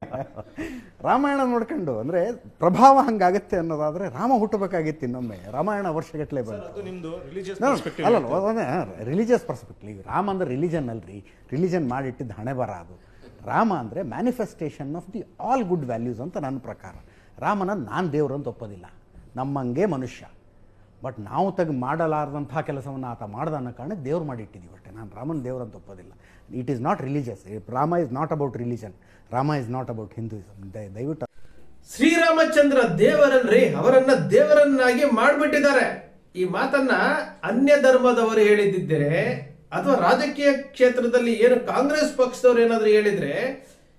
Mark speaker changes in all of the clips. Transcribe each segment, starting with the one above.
Speaker 1: ರಾಮಾಯಣ ನೋಡ್ಕೊಂಡು ಅಂದ್ರೆ ಪ್ರಭಾವ ಹಂಗಾಗತ್ತೆ ಅನ್ನೋದಾದ್ರೆ ರಾಮ ಹುಟ್ಟಬೇಕಾಗಿತ್ತು ಇನ್ನೊಮ್ಮೆ. ರಾಮಾಯಣ ವರ್ಷಗಟ್ಟಲೆ ಬಂತು.
Speaker 2: ರಿಲಿಜಿಯಸ್
Speaker 1: ಅಲ್ಲ ರಿಲಿಜಿಯಸ್ ಪರ್ಸ್ಪೆಕ್ಟಿವ್ ರಾಮ ಅಂದ್ರೆ ರಿಲಿಜನ್ ಅಲ್ರಿ. ರಿಲಿಜನ್ ಮಾಡಿಟ್ಟಿದ್ದ ಹಣೆ ಬರ ಅದು. ರಾಮ ಅಂದ್ರೆ manifestation of the all good values ಅಂತ ನನ್ನ ಪ್ರಕಾರ. ರಾಮನ ನಾನು ದೇವ್ರು ಅಂತ ಒಪ್ಪೋದಿಲ್ಲ. ನಮ್ಮಂಗೆ ಮನುಷ್ಯ. ಬಟ್ ನಾವು ತೆಗೆ ಮಾಡಲಾರ್ದಂಥ ಕೆಲಸವನ್ನು ಆತ ಮಾಡ್ದ ಅನ್ನೋ ಕಾರಣ ದೇವ್ರು ಮಾಡಿಟ್ಟಿದ್ದೀವಿ ಅಷ್ಟೇ. ನಾನು ರಾಮನ ದೇವ್ರು ಅಂತ ಒಪ್ಪೋದಿಲ್ಲ it is not religious Rama is not about religion Rama is not about Hinduism ದಯವಿಟ್ಟು
Speaker 3: ಶ್ರೀರಾಮಚಂದ್ರ ದೇವರಲ್ರಿ ಅವರನ್ನ ದೇವರನ್ನಾಗಿ ಮಾಡಿಬಿಟ್ಟಿದ್ದಾರೆ. ಈ ಮಾತನ್ನ ಅನ್ಯ ಧರ್ಮದವರು ಹೇಳಿದ್ದಿದ್ದರೆ, ಅಥವಾ ರಾಜಕೀಯ ಕ್ಷೇತ್ರದಲ್ಲಿ ಏನು ಕಾಂಗ್ರೆಸ್ ಪಕ್ಷದವ್ರು ಏನಾದರೂ ಹೇಳಿದ್ರೆ,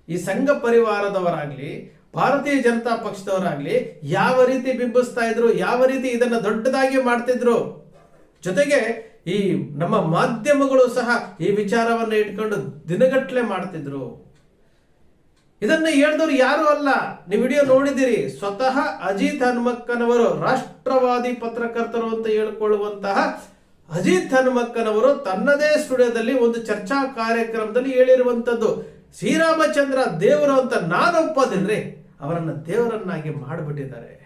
Speaker 3: ಈ ಸಂಘ ಪರಿವಾರದವರಾಗ್ಲಿ ಭಾರತೀಯ ಜನತಾ ಪಕ್ಷದವರಾಗ್ಲಿ ಯಾವ ರೀತಿ ಬಿಂಬಿಸ್ತಾ ಇದ್ರು, ಯಾವ ರೀತಿ ಇದನ್ನ ದೊಡ್ಡದಾಗಿ ಮಾಡ್ತಿದ್ರು, ಜೊತೆಗೆ ಈ ನಮ್ಮ ಮಾಧ್ಯಮಗಳು ಸಹ ಈ ವಿಚಾರವನ್ನ ಇಟ್ಕೊಂಡು ದಿನಗಟ್ಟಲೆ ಮಾಡ್ತಿದ್ರು. ಇದನ್ನ ಹೇಳಿದವರು ಯಾರು ಅಲ್ಲ. ನೀವು ವಿಡಿಯೋ ನೋಡಿದಿರಿ ಸ್ವತಃ ಅಜಿತ್ ಹನುಮಕ್ಕನವರು ರಾಷ್ಟ್ರವಾದಿ ಪತ್ರಕರ್ತರು ಅಂತ ಹೇಳ್ಕೊಳ್ಳುವಂತಹ ಅಜಿತ್ ಹನುಮಕ್ಕನವರು ತನ್ನದೇ ಸ್ಟುಡಿಯೋದಲ್ಲಿ ಒಂದು ಚರ್ಚಾ ಕಾರ್ಯಕ್ರಮದಲ್ಲಿ ಹೇಳಿರುವಂತದ್ದು, ಶ್ರೀರಾಮಚಂದ್ರ ದೇವರು ಅಂತ ನಾನು ಒಪ್ಪೋದಿಲ್ರಿ. ಅವರನ್ನ ದೇವರನ್ನಾಗಿ ಮಾಡಿಬಿಟ್ಟಿದ್ದಾರೆ.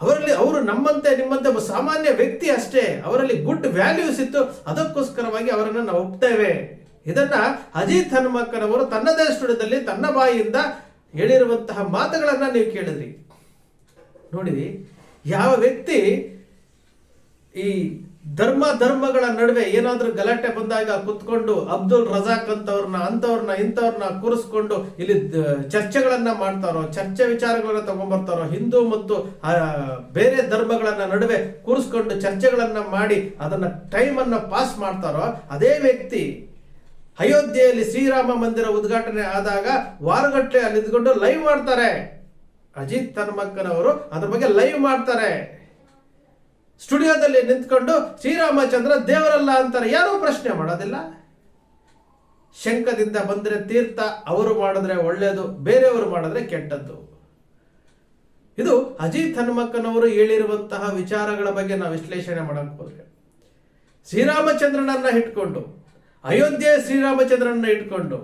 Speaker 3: ಅವರಲ್ಲಿ ಅವರು ನಮ್ಮಂತೆ, ನಿಮ್ಮಂತೆ ಸಾಮಾನ್ಯ ವ್ಯಕ್ತಿ ಅಷ್ಟೇ. ಅವರಲ್ಲಿ ಗುಡ್ ವ್ಯಾಲ್ಯೂಸ್ ಇತ್ತು. ಅದಕ್ಕೋಸ್ಕರವಾಗಿ ಅವರನ್ನು ನಾವು ಒಪ್ತೇವೆ. ಇದನ್ನ ಅಜಿತ್ ಹನುಮಕ್ಕನವರು ತನ್ನದೇ ಸ್ಟುಡಿಯೋದಲ್ಲಿ ತನ್ನ ಬಾಯಿಯಿಂದ ಹೇಳಿರುವಂತಹ ಮಾತುಗಳನ್ನು ನೀವು ಕೇಳಿದ್ರಿ. ನೋಡಿ ಯಾವ ವ್ಯಕ್ತಿ ಈ ಧರ್ಮ ಧರ್ಮಗಳ ನಡುವೆ ಏನಾದರೂ ಗಲಾಟೆ ಬಂದಾಗ ಕುತ್ಕೊಂಡು ಅಬ್ದುಲ್ ರಜಾಕ್ ಅಂತವ್ರನ್ನ ಅಂತವ್ರನ್ನ, ಇಂಥವ್ರನ್ನ ಕೂರಿಸ್ಕೊಂಡು ಇಲ್ಲಿ ಚರ್ಚೆಗಳನ್ನ ಮಾಡ್ತಾರೋ, ಚರ್ಚೆ ವಿಚಾರಗಳನ್ನ ತಗೊಂಡ್ಬರ್ತಾರೋ ಹಿಂದೂ ಮತ್ತು ಬೇರೆ ಧರ್ಮಗಳನ್ನ ನಡುವೆ ಕೂರಿಸ್ಕೊಂಡು ಚರ್ಚೆಗಳನ್ನ ಮಾಡಿ ಅದನ್ನ ಟೈಮ್ ಅನ್ನ ಪಾಸ್ ಮಾಡ್ತಾರೋ, ಅದೇ ವ್ಯಕ್ತಿ ಅಯೋಧ್ಯೆಯಲ್ಲಿ ಶ್ರೀರಾಮ ಮಂದಿರ ಉದ್ಘಾಟನೆ ಆದಾಗ ವಾರಗಟ್ಟಲೆ ಅಲ್ಲಿ ಲೈವ್ ಮಾಡ್ತಾರೆ. ಅಜಿತ್ ತನ್ಮಕ್ಕನವರು ಅದ್ರ ಬಗ್ಗೆ ಲೈವ್ ಮಾಡ್ತಾರೆ. ಸ್ಟುಡಿಯೋದಲ್ಲಿ ನಿಂತ್ಕೊಂಡು ಶ್ರೀರಾಮಚಂದ್ರ ದೇವರಲ್ಲ ಅಂತಾರೆ. ಯಾರೂ ಪ್ರಶ್ನೆ ಮಾಡೋದಿಲ್ಲ? ಶಂಕದಿಂದ ಬಂದರೆ ತೀರ್ಥ, ಅವರು ಮಾಡಿದ್ರೆ ಒಳ್ಳೆಯದು ಬೇರೆಯವರು ಮಾಡಿದ್ರೆ ಕೆಟ್ಟದ್ದು. ಇದು ಅಜಿತ್ ಹನುಮಕ್ಕನವರು ಹೇಳಿರುವಂತಹ ವಿಚಾರಗಳ ಬಗ್ಗೆ ನಾವು ವಿಶ್ಲೇಷಣೆ ಮಾಡಕ್ ಹೋದ್ರೆ. ಶ್ರೀರಾಮಚಂದ್ರನನ್ನ ಇಟ್ಕೊಂಡು ಅಯೋಧ್ಯೆ ಶ್ರೀರಾಮಚಂದ್ರನನ್ನ ಇಟ್ಕೊಂಡು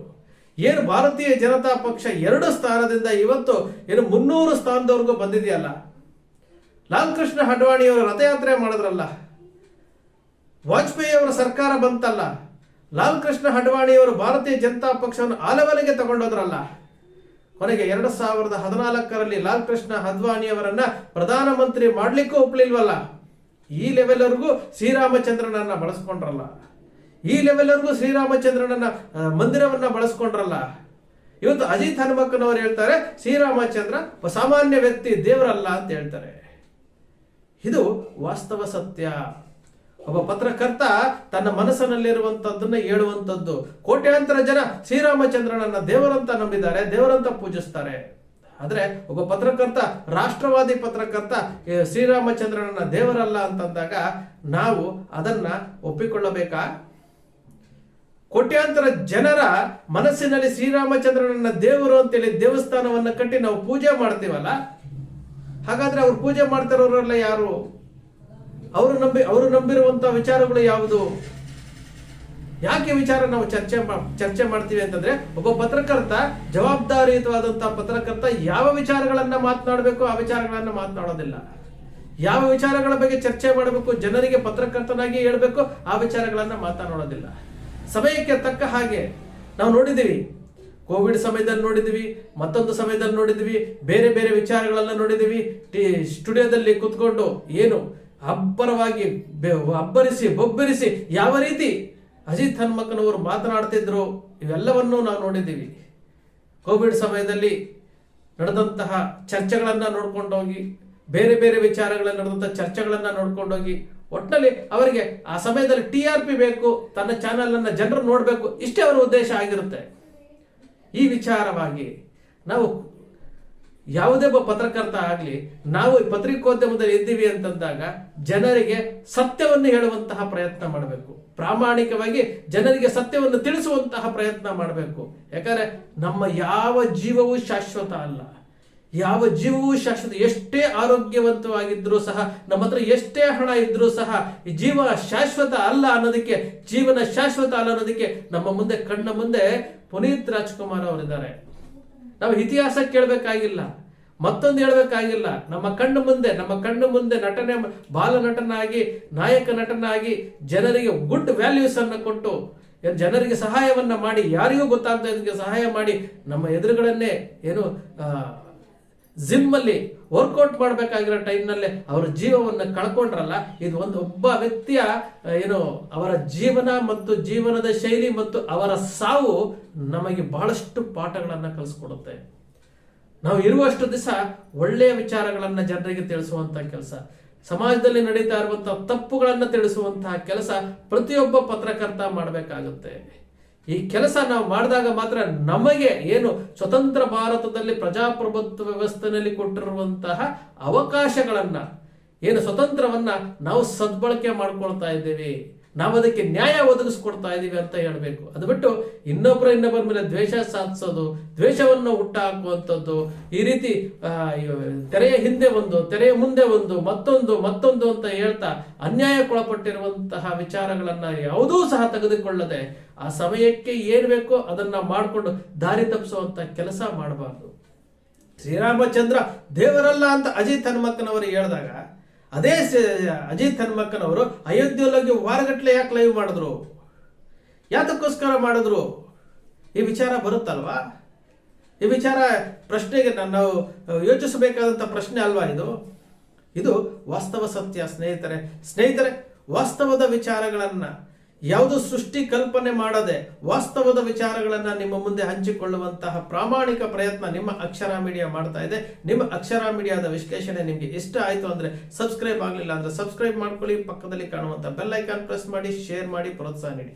Speaker 3: ಏನು ಭಾರತೀಯ ಜನತಾ ಪಕ್ಷ ಎರಡು ಸ್ಥಾನದಿಂದ ಇವತ್ತು ಏನು ಮುನ್ನೂರು ಸ್ಥಾನದವರೆಗೂ ಬಂದಿದೆಯಲ್ಲ? ಲಾಲ್ ಕೃಷ್ಣ ಅಡ್ವಾಣಿಯವರು ರಥಯಾತ್ರೆ ಮಾಡಿದ್ರಲ್ಲ. ವಾಜಪೇಯಿ ಅವರ ಸರ್ಕಾರ ಬಂತಲ್ಲ. ಲಾಲ್ಕೃಷ್ಣ ಅಡ್ವಾಣಿಯವರು ಭಾರತೀಯ ಜನತಾ ಪಕ್ಷವನ್ನು ಆಲವಲೆಗೆ ತಗೊಂಡೋದ್ರಲ್ಲ. ಕೊನೆಗೆ ಎರಡು ಸಾವಿರದ ಹದಿನಾಲ್ಕರಲ್ಲಿ ಲಾಲ್ಕೃಷ್ಣ ಅದ್ವಾಣಿಯವರನ್ನ ಪ್ರಧಾನಮಂತ್ರಿ ಮಾಡಲಿಕ್ಕೂ ಒಪ್ಲಿಲ್ವಲ್ಲ. ಈ ಲೆವೆಲ್ವರೆಗೂ ಶ್ರೀರಾಮಚಂದ್ರನನ್ನ ಬಳಸ್ಕೊಂಡ್ರಲ್ಲ. ಈ ಲೆವೆಲ್ವರೆಗೂ ಶ್ರೀರಾಮಚಂದ್ರನನ್ನ ಮಂದಿರವನ್ನ ಬಳಸ್ಕೊಂಡ್ರಲ್ಲ. ಇವತ್ತು ಅಜಿತ್ ಹನುಮಕ್ಕನವರು ಹೇಳ್ತಾರೆ, ಶ್ರೀರಾಮಚಂದ್ರ ಸಾಮಾನ್ಯ ವ್ಯಕ್ತಿ ದೇವರಲ್ಲ ಅಂತ ಹೇಳ್ತಾರೆ. ಇದು ವಾಸ್ತವ ಸತ್ಯ. ಒಬ್ಬ ಪತ್ರಕರ್ತ ತನ್ನ ಮನಸ್ಸಿನಲ್ಲಿರುವಂಥದ್ದನ್ನ ಹೇಳುವಂಥದ್ದು ಕೋಟ್ಯಾಂತರ ಜನ ಶ್ರೀರಾಮಚಂದ್ರನನ್ನ ದೇವರಂತ ನಂಬಿದ್ದಾರೆ, ದೇವರಂತ ಪೂಜಿಸ್ತಾರೆ. ಆದರೆ ಒಬ್ಬ ಪತ್ರಕರ್ತ, ರಾಷ್ಟ್ರವಾದಿ ಪತ್ರಕರ್ತ ಶ್ರೀರಾಮಚಂದ್ರನನ್ನ ದೇವರಲ್ಲ ಅಂತಂದಾಗ ನಾವು ಅದನ್ನ ಒಪ್ಪಿಕೊಳ್ಳಬೇಕಾ? ಕೋಟ್ಯಾಂತರ ಜನರ ಮನಸ್ಸಿನಲ್ಲಿ ಶ್ರೀರಾಮಚಂದ್ರನನ್ನ ದೇವರು ಅಂತೇಳಿ ದೇವಸ್ಥಾನವನ್ನ ಕಟ್ಟಿ ನಾವು ಪೂಜೆ ಮಾಡ್ತೀವಲ್ಲ ಹಾಗಾದ್ರೆ ಅವ್ರು ಪೂಜೆ ಮಾಡ್ತಿರೋರೆಲ್ಲ ಯಾರು? ಅವರು ನಂಬಿ, ಅವರು ನಂಬಿರುವಂತ ವಿಚಾರಗಳು ಯಾವುದು? ಯಾಕೆ ವಿಚಾರ ನಾವು ಚರ್ಚೆ ಚರ್ಚೆ ಮಾಡ್ತೀವಿ ಅಂತಂದ್ರೆ, ಒಬ್ಬ ಪತ್ರಕರ್ತ ಜವಾಬ್ದಾರಿಯುತವಾದಂತಹ ಪತ್ರಕರ್ತ ಯಾವ ವಿಚಾರಗಳನ್ನ ಮಾತನಾಡಬೇಕು, ಆ ವಿಚಾರಗಳನ್ನ ಮಾತನಾಡೋದಿಲ್ಲ. ಯಾವ ವಿಚಾರಗಳ ಬಗ್ಗೆ ಚರ್ಚೆ ಮಾಡಬೇಕು, ಜನರಿಗೆ ಪತ್ರಕರ್ತನಾಗಿ ಹೇಳ್ಬೇಕು, ಆ ವಿಚಾರಗಳನ್ನ ಮಾತನಾಡೋದಿಲ್ಲ. ಸಮಯಕ್ಕೆ ತಕ್ಕ ಹಾಗೆ ನಾವು ನೋಡಿದ್ದೀವಿ ಕೋವಿಡ್ ಸಮಯದಲ್ಲಿ ನೋಡಿದ್ವಿ ಮತ್ತೊಂದು ಸಮಯದಲ್ಲಿ ನೋಡಿದ್ವಿ ಬೇರೆ ಬೇರೆ ವಿಚಾರಗಳೆಲ್ಲ ನೋಡಿದ್ವಿ ಟಿ, ಸ್ಟುಡಿಯೋದಲ್ಲಿ ಕುತ್ಕೊಂಡು ಏನು ಅಬ್ಬರವಾಗಿ ಅಬ್ಬರಿಸಿ, ಬೊಬ್ಬರಿಸಿ ಯಾವ ರೀತಿ ಅಜಿತ್ ಹನುಮಕ್ಕನವರು ಮಾತನಾಡ್ತಿದ್ರು, ಇವೆಲ್ಲವನ್ನೂ ನಾವು ನೋಡಿದ್ದೀವಿ. ಕೋವಿಡ್ ಸಮಯದಲ್ಲಿ ನಡೆದಂತಹ ಚರ್ಚೆಗಳನ್ನು ನೋಡ್ಕೊಂಡೋಗಿ ಬೇರೆ ಬೇರೆ ವಿಚಾರಗಳಲ್ಲಿ ನಡೆದಂಥ ಚರ್ಚೆಗಳನ್ನು ನೋಡ್ಕೊಂಡೋಗಿ ಒಟ್ಟಿನಲ್ಲಿ ಅವರಿಗೆ ಆ ಸಮಯದಲ್ಲಿ ಟಿ ಆರ್ ಪಿ ಬೇಕು, ತನ್ನ ಚಾನೆಲ್ ಅನ್ನ ಜನರು ನೋಡಬೇಕು, ಇಷ್ಟೇ ಅವರ ಉದ್ದೇಶ ಆಗಿರುತ್ತೆ. ಈ ವಿಚಾರವಾಗಿ ನಾವು ಯಾವುದೇ ಒಬ್ಬ ಪತ್ರಕರ್ತ ಆಗಲಿ, ನಾವು ಪತ್ರಿಕೋದ್ಯಮದಲ್ಲಿ ಇದ್ದೀವಿ ಅಂತಂದಾಗ ಜನರಿಗೆ ಸತ್ಯವನ್ನು ಹೇಳುವಂತಹ ಪ್ರಯತ್ನ ಮಾಡಬೇಕು. ಪ್ರಾಮಾಣಿಕವಾಗಿ ಜನರಿಗೆ ಸತ್ಯವನ್ನು ತಿಳಿಸುವಂತಹ ಪ್ರಯತ್ನ ಮಾಡಬೇಕು. ಯಾಕಂದ್ರೆ ನಮ್ಮ ಯಾವ ಜೀವವೂ ಶಾಶ್ವತ ಅಲ್ಲ. ಯಾವ ಜೀವವೂ ಶಾಶ್ವತ, ಎಷ್ಟೇ ಆರೋಗ್ಯವಂತವಾಗಿದ್ದರೂ ಸಹ, ನಮ್ಮ ಹತ್ರ ಎಷ್ಟೇ ಹಣ ಇದ್ರೂ ಸಹ ಈ ಜೀವ ಶಾಶ್ವತ ಅಲ್ಲ ಅನ್ನೋದಕ್ಕೆ, ಜೀವನ ಶಾಶ್ವತ ಅಲ್ಲ ಅನ್ನೋದಕ್ಕೆ ನಮ್ಮ ಮುಂದೆ, ಕಣ್ಣ ಮುಂದೆ ಪುನೀತ್ ರಾಜ್ಕುಮಾರ್ ಅವರಿದ್ದಾರೆ. ನಾವು ಇತಿಹಾಸ ಕೇಳಬೇಕಾಗಿಲ್ಲ, ಮತ್ತೊಂದು ಹೇಳಬೇಕಾಗಿಲ್ಲ. ನಮ್ಮ ಕಣ್ಣು ಮುಂದೆ, ನಮ್ಮ ಕಣ್ಣು ಮುಂದೆ ನಟನೆ, ಬಾಲ ನಟನಾಗಿ, ನಾಯಕ ನಟನಾಗಿ ಜನರಿಗೆ ಗುಡ್ ವ್ಯಾಲ್ಯೂಸ್ ಅನ್ನು ಕೊಟ್ಟು ಜನರಿಗೆ ಸಹಾಯವನ್ನ ಮಾಡಿ, ಯಾರಿಗೂ ಗೊತ್ತಾಗದ ಸಹಾಯ ಮಾಡಿ, ನಮ್ಮ ಎದುರುಗಳನ್ನೇ ಏನು ಜಿಮ್ ಅಲ್ಲಿ ವರ್ಕೌಟ್ ಮಾಡಬೇಕಾಗಿರೋ ಟೈಮ್ನಲ್ಲೇ ಅವರ ಜೀವವನ್ನು ಕಳ್ಕೊಂಡ್ರಲ್ಲ, ಇದು ಒಂದು ಒಬ್ಬ ವ್ಯಕ್ತಿಯ ಏನು, ಅವರ ಜೀವನ ಮತ್ತು ಜೀವನದ ಶೈಲಿ ಮತ್ತು ಅವರ ಸಾವು ನಮಗೆ ಬಹಳಷ್ಟು ಪಾಠಗಳನ್ನು ಕಲಿಸ್ಕೊಡುತ್ತೆ. ನಾವು ಇರುವಷ್ಟು ದಿವಸ ಒಳ್ಳೆಯ ವಿಚಾರಗಳನ್ನು ಜನರಿಗೆ ತಿಳಿಸುವಂತ ಕೆಲಸ. ಸಮಾಜದಲ್ಲಿ ನಡೀತಾ ಇರುವಂತಹ ತಪ್ಪುಗಳನ್ನು ತಿಳಿಸುವಂತಹ ಕೆಲಸ ಪ್ರತಿಯೊಬ್ಬ ಪತ್ರಕರ್ತ ಮಾಡಬೇಕಾಗುತ್ತೆ. ಈ ಕೆಲಸ ನಾವು ಮಾಡಿದಾಗ ಮಾತ್ರ ನಮಗೆ ಏನು ಸ್ವತಂತ್ರ ಭಾರತದಲ್ಲಿ ಪ್ರಜಾಪ್ರಭುತ್ವ ವ್ಯವಸ್ಥೆಯಲ್ಲಿ ಕೊಟ್ಟಿರುವಂತಹ ಅವಕಾಶಗಳನ್ನ ಏನು ಸ್ವತಂತ್ರವನ್ನ ನಾವು ಸದ್ಬಳಕೆ ಮಾಡ್ಕೊಳ್ತಾ ಇದ್ದೇವೆ. ನಾವು ಅದಕ್ಕೆ ನ್ಯಾಯ ಒದಗಿಸ್ಕೊಡ್ತಾ ಇದ್ದೀವಿ ಅಂತ ಹೇಳಬೇಕು. ಅದು ಬಿಟ್ಟು ಇನ್ನೊಬ್ಬರ ಇನ್ನೊಬ್ಬರ ಮೇಲೆ ದ್ವೇಷ ಸಾಧಿಸೋದು, ದ್ವೇಷವನ್ನು ಹುಟ್ಟ ಹಾಕುವಂಥದ್ದು ಈ ರೀತಿ ತೆರೆಯ ಹಿಂದೆ ಒಂದು, ತೆರೆಯ ಮುಂದೆ ಒಂದು, ಮತ್ತೊಂದು ಮತ್ತೊಂದು ಅಂತ ಹೇಳ್ತಾ ಅನ್ಯಾಯಕ್ಕೊಳಪಟ್ಟಿರುವಂತಹ ವಿಚಾರಗಳನ್ನ ಯಾವುದೂ ಸಹ ತೆಗೆದುಕೊಳ್ಳದೆ ಆ ಸಮಯಕ್ಕೆ ಏನು ಬೇಕೋ ಅದನ್ನ ಮಾಡಿಕೊಂಡು ದಾರಿ ತಪ್ಪಿಸುವಂತ ಕೆಲಸ ಮಾಡಬಾರ್ದು. ಶ್ರೀರಾಮಚಂದ್ರ ದೇವರಲ್ಲ ಅಂತ ಅಜಿತ್ ಹನುಮಕ್ಕನವರು ಹೇಳಿದಾಗ ಅದೇ ಅಜಿತ್ ಹನುಮಕ್ಕನವರು ಅಯೋಧ್ಯೆಯೊಳಗೆ ವಾರಗಟ್ಟಲೆ ಯಾಕೆ ಲೈವ್ ಮಾಡಿದ್ರು? ಯಾತಕ್ಕೋಸ್ಕರ ಮಾಡಿದ್ರು? ಈ ವಿಚಾರ ಬರುತ್ತಲ್ವಾ? ಈ ವಿಚಾರ ಪ್ರಶ್ನೆಗೆ ನಾವು ಯೋಚಿಸಬೇಕಾದಂಥ ಪ್ರಶ್ನೆ ಅಲ್ವಾ ಇದು? ಇದು ವಾಸ್ತವ ಸತ್ಯ, ಸ್ನೇಹಿತರೆ. ಸ್ನೇಹಿತರೆ, ವಾಸ್ತವದ ವಿಚಾರಗಳನ್ನ ಯಾವುದು ಸೃಷ್ಟಿ ಕಲ್ಪನೆ ಮಾಡದೆ ವಾಸ್ತವದ ವಿಚಾರಗಳನ್ನು ನಿಮ್ಮ ಮುಂದೆ ಹಂಚಿಕೊಳ್ಳುವಂತಹ ಪ್ರಾಮಾಣಿಕ ಪ್ರಯತ್ನ ನಿಮ್ಮ ಅಕ್ಷರ ಮೀಡಿಯಾ ಮಾಡ್ತಾ ಇದೆ. ನಿಮ್ಮ ಅಕ್ಷರ ಮೀಡಿಯಾದ ವಿಶ್ಲೇಷಣೆ ನಿಮಗೆ ಇಷ್ಟ ಆಯಿತು ಅಂದ್ರೆ ಸಬ್ಸ್ಕ್ರೈಬ್ ಆಗಲಿಲ್ಲ ಅಂದ್ರೆ ಸಬ್ಸ್ಕ್ರೈಬ್ ಮಾಡ್ಕೊಳ್ಳಿ. ಪಕ್ಕದಲ್ಲಿ ಕಾಣುವಂತ ಬೆಲ್ ಐಕಾನ್ ಪ್ರೆಸ್ ಮಾಡಿ, ಶೇರ್ ಮಾಡಿ, ಪ್ರೋತ್ಸಾಹ ನೀಡಿ.